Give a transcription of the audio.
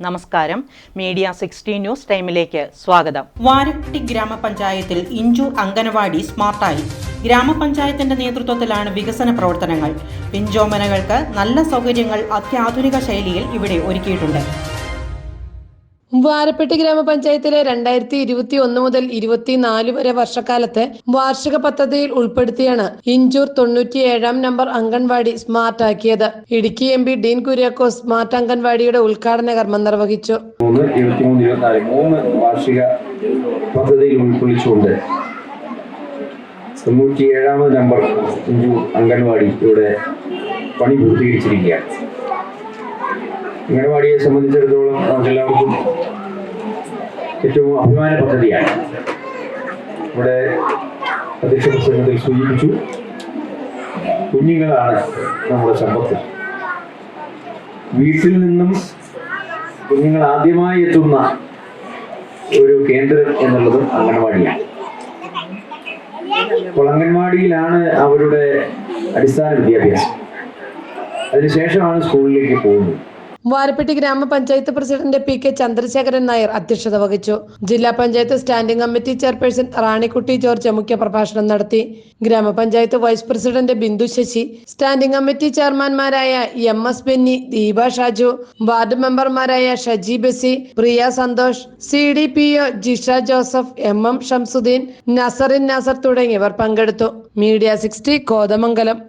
നമസ്കാരം. Media sixty news ടൈമിലേക്ക് സ്വാഗതം. വാരക്കുട്ടി ഗ്രാമപഞ്ചായത്തിൽ ഇഞ്ചൂർ അംഗനവാടി സ്മാർട്ടായി. ഗ്രാമപഞ്ചായത്തിന്റെ നേതൃത്വത്തിലാണ് വികസന പ്രവർത്തനങ്ങൾ. പിഞ്ചോമനകൾക്ക് നല്ല സൗകര്യങ്ങൾ അത്യാധുനിക ശൈലിയിൽ ഇവിടെ ഒരുക്കിയിട്ടുണ്ട്. വാരപ്പെട്ടി ഗ്രാമപഞ്ചായത്തിലെ രണ്ടായിരത്തി ഇരുപത്തി ഒന്ന് മുതൽ ഇരുപത്തിനാല് വരെ വർഷക്കാലത്തെ വാർഷിക പദ്ധതിയിൽ ഉൾപ്പെടുത്തിയാണ് ഇഞ്ചൂർ തൊണ്ണൂറ്റിയേഴാം നമ്പർ അംഗൻവാടി സ്മാർട്ട് ആക്കിയത്. Idukki M P Dean Kuriakose smart അംഗൻവാടിയുടെ ഉദ്ഘാടന കർമ്മം നിർവഹിച്ചു. മൂന്ന് വാർഷിക പദ്ധതിയിൽ ഉൾക്കൊള്ളിച്ചുകൊണ്ട് തൊണ്ണൂറ്റിയേഴാമത് നമ്പർ ഇഞ്ചു അംഗൻവാടി ഇവിടെ പണി പൂർത്തീകരിച്ചിരിക്കുകയാണ്. അംഗൻവാടിയെ സംബന്ധിച്ചിടത്തോളം നമുക്കെല്ലാവർക്കും ഏറ്റവും അഭിമാന പദ്ധതിയാണ്. ഇവിടെ അധ്യക്ഷ പ്രസംഗത്തിൽ സൂചിപ്പിച്ചു കുഞ്ഞുങ്ങളാണ് നമ്മുടെ സമ്പത്ത്. വീട്ടിൽ നിന്നും കുഞ്ഞുങ്ങൾ ആദ്യമായി എത്തുന്ന ഒരു കേന്ദ്രം എന്നുള്ളതും അംഗൻവാടിയാണ്. അപ്പോൾ അംഗൻവാടിയിലാണ് അവരുടെ അടിസ്ഥാന വിദ്യാഭ്യാസം. അതിനുശേഷമാണ് സ്കൂളിലേക്ക് പോകുന്നത്. Varappetty grama panchayat president P K Chandrasekharan Nair അധ്യക്ഷത വഹിച്ചു. ജില്ലാ panchayat standing committee chairperson Ranikutty George മുഖ്യപ്രഭാഷണം നടത്തി. Grama panchayat vice president Bindu Sasi standing committee ചെയർമാൻമാരായ M S Benny Deepa Shaju ward മെമ്പർമാരായ Shaji Basi Priya Santhosh C D P O Jisha Joseph M M Shamsuddin Nasarin Nasar തുടങ്ങിയവർ പങ്കെടുത്തു. Media sixty Kothamangalam.